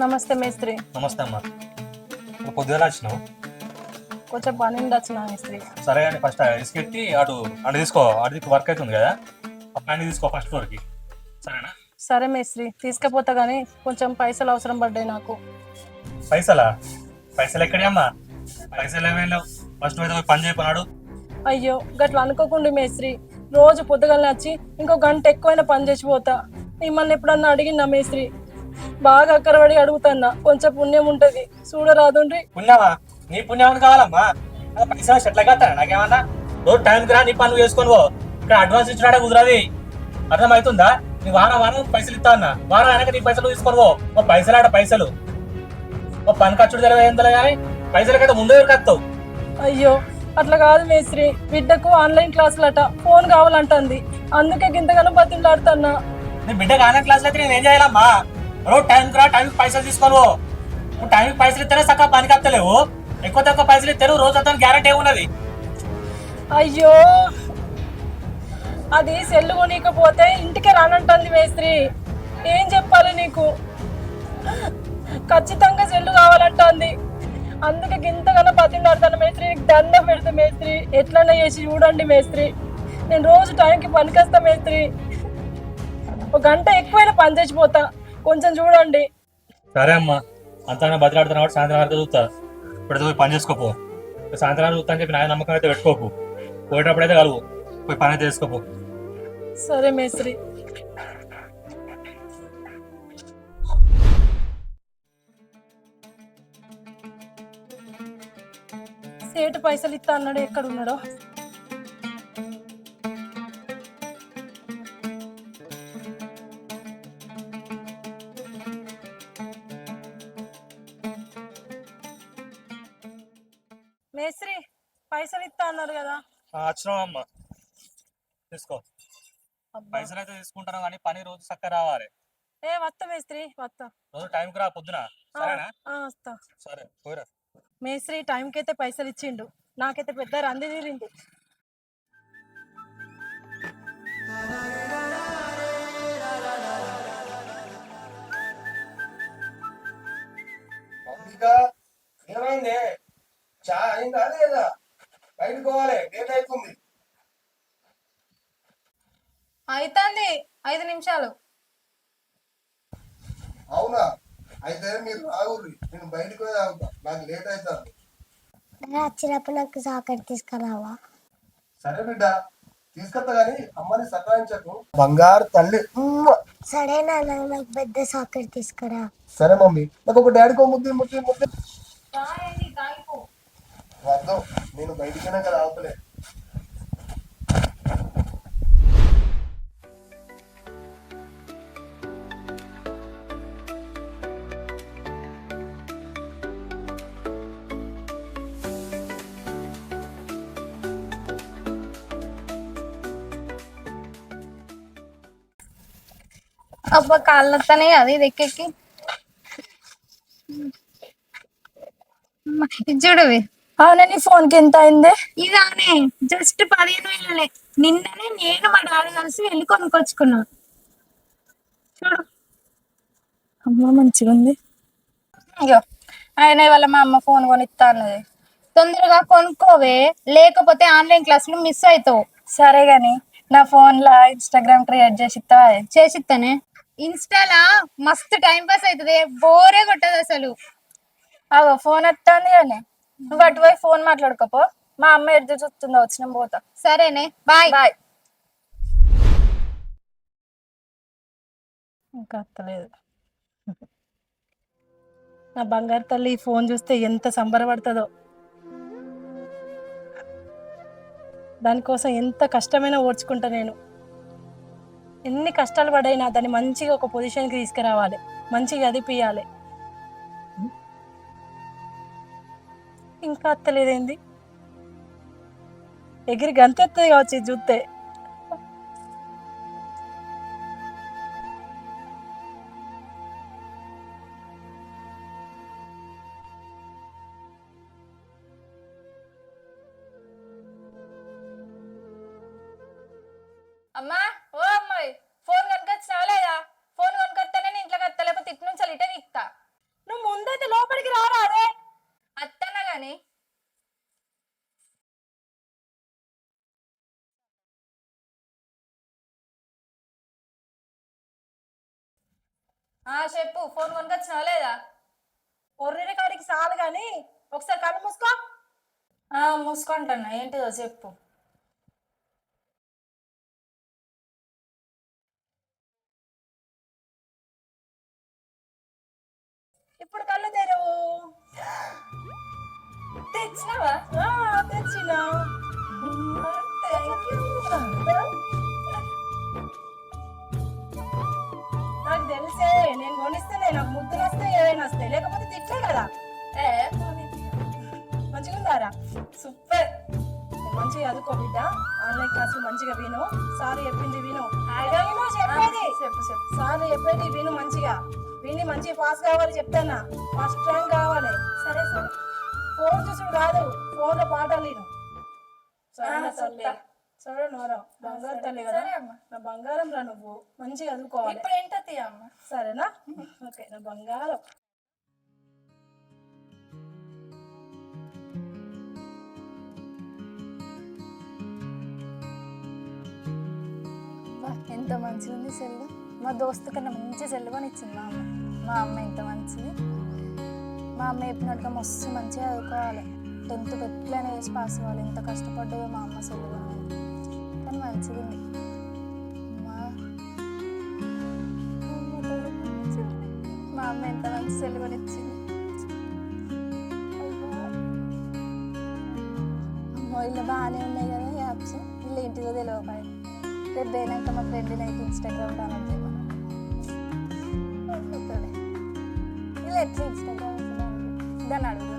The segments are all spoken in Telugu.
నమస్తే మేస్త్రి. నమస్తే అమ్మా. ఇప్పుడు పొద్దుగా వచ్చినావు? కొంచెం పని ఉండి వచ్చిన మేస్త్రి. సరే అని ఫస్ట్ ఇసుకెత్తి అటు అటు తీసుకో. అటు వర్క్ అవుతుంది కదా. పైన తీసుకో ఫస్ట్ ఫ్లోర్కి సరేనా? సరే మేస్త్రి. తీసుకపోతా కానీ కొంచెం పైసలు అవసరం పడ్డాయి నాకు. పైసలా? పైసలు ఎక్కడి అమ్మా? పైసలు ఏమేం ఫస్ట్ మీద పోయి పని చేయకున్నాడు. అయ్యో గట్లా అనుకోకుండా మేస్త్రి. రోజు పొద్దుగాలనే వచ్చి ఇంకో గంట ఎక్కువైనా పని చేసిపోతా మిమ్మల్ని ఎప్పుడన్నా అడిగినా మేస్త్రి? బాగా అక్కరబడి అడుగుతున్నా. కొంచెం పుణ్యం ఉంటది. చూడరాదుండ్రి. పుణ్యమా? నీ పుణ్యం అని కావాలమ్మా పైసలు సెటిల్ కట్టారా నాకేమన్నా? రోజు టైంకి రా నీ పనులు చేసుకొని పో. ఇక్కడ అడ్వాన్స్ ఇచ్చినాడే కుదరది. అర్థమవుతుందా నీ వారం వారం పైసలు ఇస్తా అన్న. వారం అయినాక నీ పైసలు తీసుకొని పో. ఓ పైసలు ఆడ పైసలు. ఓ పని ఖర్చుడు తెలియదు కానీ పైసలకైతే ముందే కత్తావు అయ్యో అట్లా కాదు మేస్త్రి. బిడ్డకు ఆన్లైన్ క్లాసులట. ఫోన్ కావాలంటుంది. అందుకే గింతగానో బతిలాడుతున్నా నీ బిడ్డకి ఆన్లైన్ క్లాస్ అయితే నేను ఏం చేయాలమ్మా? రోజు టైంకి రా టైంకి పైసలు తీసుకొని. నువ్వు టైంకి పైసలు ఇస్తేనే సక్క పనికి వస్తలేవు ఎక్కువ తక్కువ పైసలు ఇస్తే రోజు అతను గ్యారంటీ ఉన్నది. అయ్యో! అది సెల్లు కొనికపోతే ఇంటికి రానంటుంది మేస్త్రి. ఏం చెప్పాలి నీకు? ఖచ్చితంగా సెల్లు కావాలంటుంది. అందుకే గింతగానో బతిలాడుతాను మేస్త్రి. నీకు దండం పెడతా మేస్త్రి. ఎట్లన్నా చేసి చూడండి మేస్త్రి. నేను రోజు టైంకి పనికొస్తా మేస్త్రి. ఒక గంట ఎక్కువైనా పని చేసిపోతా కొంచెం చూడండి. సరే అమ్మా. అంతా బతిలాడుతున్నా కాబట్టి సాయంత్రం వరకు చూస్తా. ఇప్పుడు పోయి పని చేసుకోపో. సాయంత్రం వరకు చూస్తా అని చెప్పి నా నమ్మకం అయితే పెట్టుకోకు. పోయేటప్పుడు అయితే కలువు. పోయి పని అయితే చేసుకోపో. సరే మేస్త్రి. సేటు పైసలు ఇస్తా అన్నాడు. ఎక్కడ మేస్త్రి పైసలు ఇస్తా అన్నారు కదా. అమ్మా. తీసుకో. పైసలు అయితే తీసుకుంటాను కానీ పని రోజు చక్కగా రావాలి. ఏ వస్తా మేస్త్రి వస్తా రోజు టైంకి రా పొద్దున. సరేనా? వస్తా సరే పోయిరా. మేస్త్రి టైంకి అయితే పైసలు ఇచ్చిండు. నాకైతే పెద్ద రంది తీరింది. అయిందా లేదా? బయటకు పోవాలి లేట్ అవుతుంది అవుతుంది ఐదు నిమిషాలు. అవునా? అయితే మీరు రాగుర్రి నేను బయటకు పోయి తాగుతా నాకు లేట్ అవుతుంది అరే వచ్చినప్పుడు నాకు సాకెట్ తీసుకురావా? సరే బిడ్డ తీసుకొస్తా గాని అమ్మని సతాయించకు. బంగారు తల్లి. సరే నాన్న నాకు పెద్ద సాకెట్ తీసుకురా. సరే మమ్మీ నాకు ఒక డాడీకో ముద్దు ముద్దు ముద్దు. నేను బయటికి కదా ఆవుతలే అబ్బా కాళ్ళు వస్తానే అది ఇది ఎక్కెక్కి ఇది చూడవి అవునా నీ ఫోన్కి ఎంత అయింది? ఇదానే జస్ట్ పదిహేను వేలలే. నిన్ననే నేను మా డాడీ కలిసి వెళ్ళి కొనుక్కొచ్చుకున్నా. చూడు. అమ్మ మంచిగా ఉంది. అయ్యో ఆయన వాళ్ళ మా అమ్మ ఫోన్ కొనిస్తా అన్నది తొందరగా కొనుక్కోవే లేకపోతే ఆన్లైన్ క్లాసులు మిస్ అవుతావు సరే గాని నా ఫోన్ లా ఇన్స్టాగ్రామ్ క్రియేట్ చేసి చేసిస్తానే ఇన్స్టాలా మస్తు టైం పాస్ అవుతుంది బోరే కొట్టదు అసలు. అగో ఫోన్ వస్తుంది కానీ నువ్వు అటువైపు ఫోన్ మాట్లాడుకోపో. మా అమ్మ ఎదురు చూస్తుందో వచ్చిన పోతా. సరేనే బాయ్. బాయ్. ఇంకా అత్తలేదు. నా బంగారు తల్లి ఈ ఫోన్ చూస్తే ఎంత సంబరపడుతుందో. దానికోసం ఎంత కష్టమైనా ఓర్చుకుంటా నేను. ఎన్ని కష్టాలు పడైనా దాన్ని మంచిగా ఒక పొజిషన్కి తీసుకురావాలి. మంచిగా చదివిపియాలి ఇంకా అత్తలేదేంది? ఎగిరి గంతెత్తది కావచ్చు చూస్తే అమ్మా ఓ అమ్మాయి ఫోన్ కొనుకొచ్చినావా లేదా? ఫోన్ కొనుకొస్తేనే నేను ఇంట్లోకి వస్తా లేకపోతే ఇటు నుంచి ఇటే వీక్తా. లోపలికి రారా అదే అత్తనా గాని ఆ చెప్పు. ఫోన్ కొనుకొచ్చినావా లేదా? ఒర్రె కాడికి చాలు కానీ ఒకసారి కళ్ళు మూసుకో. ఆ మూసుకుంటున్నా. ఏంటిదో చెప్పు. ఇప్పుడు కళ్ళు తెచ్చినావా? తెచ్చినా నాకు తెలిసే నేను కొనిస్తేనే నాకు ముద్దులు వస్తాయి ఏవైనా వస్తాయి. లేకపోతే తిట్లే కదా. ఏ మంచిగా ఉందారా? సూపర్. మంచిగా చదువుకో బిడ్డ. ఆన్లైన్ క్లాసులు మంచిగా విను. సార్ చెప్పింది విను. విను చెప్పేది. చెప్పు చెప్పు. సార్ చెప్పేది విను మంచిగా. విని మంచిగా పాస్ కావాలి చెప్తానా? ఫస్ట్ ర్యాంక్ కావాలి. సరే సరే. ఫోన్ చూసుడు కాదు ఫోన్లో పాటలు విను సరే నోరా బంగారు తల్లి కదా. నా బంగారం రా నువ్వు మంచిగా చదువుకోవాలి. ఇప్పుడు ఏంటో అమ్మ. సరేనా? ఓకే నా బంగారం. ఎంత మంచిగా ఉంది సెల్ మా దోస్తు కన్నా మంచి సెల్ ఇచ్చింది మా అమ్మ. మా అమ్మ ఎంత మంచిది. మా అమ్మ చెప్పినట్టుగా మస్తు మంచిగా చదువుకోవాలి టెన్త్ ఎట్లనే వేసి పాస్ అవ్వాలి ఎంత కష్టపడ్డదో మా అమ్మ సెలవు కానీ మంచిగా ఉంది మా అమ్మ ఎంత మంచి సెలవునిచ్చింది ఇచ్చింది అమ్మో ఇల్లు బాగానే ఉన్నాయి కదా యాప్స్ వీళ్ళు ఏంటిదో తెలియపాయి రేపు పోయినాక మా ఫ్రెండ్ అయితే ఇన్స్టాగ్రామ్ డౌన్లోడ్ ఇలా ఎట్లా ఇన్స్టాగ్రామ్ దాన్ని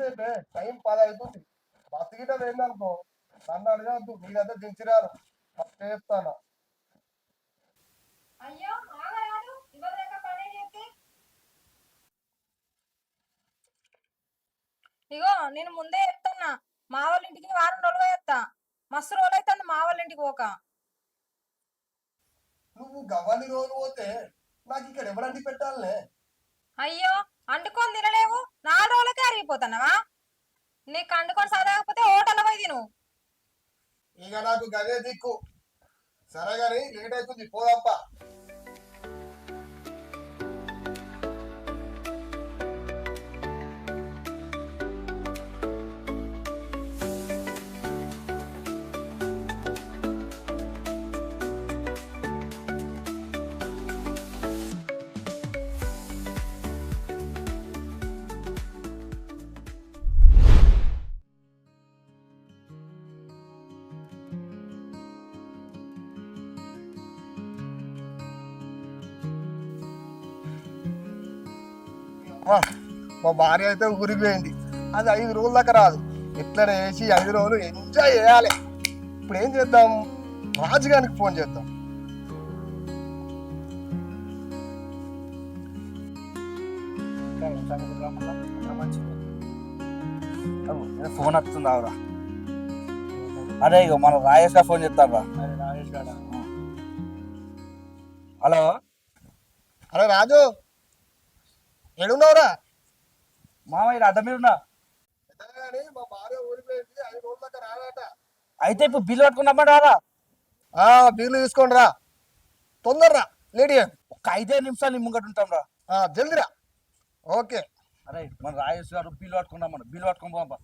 ఇంకెంతసేపే టైం పది అవుతుంది బస్సు గిట్ట వేయిందనుకో నన్ను అడగద్దు మీరంతా దించిరారు. ఫస్ట్ చెప్తాను? అయ్యో ఇగో నేను ముందే చెప్తున్నా మా వాళ్ళ ఇంటికి వారం రోజులుగా చెప్తా. మస్తు రోజులు అవుతుంది మా వాళ్ళ ఇంటికి పోక. నువ్వు గవ్వని రోజు పోతే నాకు ఇక్కడ ఎవరంటి పెట్టాలనే అయ్యో అండుకొని తినలేవు. నాలుగు రోజులకే అరిగిపోతున్నావా? నీకు అండుకొని చదవకపోతే హోటల్ పోయి తిను. ఇక నాకు గదే దిక్కు. సరే గాని లేట్ అవుతుంది పోదప్పా. మా భార్య అయితే ఊరికి పోయింది అది ఐదు రోజుల దాకా రాదు. ఎట్లనే వేసి ఐదు రోజులు ఎంజాయ్ చేయాలి. ఇప్పుడు ఏం చేద్దాం? రాజుగారికి ఫోన్ చేద్దాం. ఫోన్ వస్తుంది ఆవిడ అరే ఇక మన రాయేష్గా ఫోన్ చెప్తారా హలో? అరే రాజు? ఎడున్నావురా మామయ్య అడ్డ మీద ఉన్నా కానీ మా భార్య ఐదు రోజుల దాకా రాదట. అయితే ఇప్పుడు బిల్లు పట్టుకున్నామంటారా ఆ బిల్లు తీసుకోండి రా. తొందరరా లేడీ ఒక ఐదే నిమిషాలు నీ ముంగట ఉంటాం రా. జల్దిరా ఓకే. అరే మన రాయేష్ గారు బిల్లు పట్టుకున్నాం మనం బిల్లు పట్టుకుని పోదాం.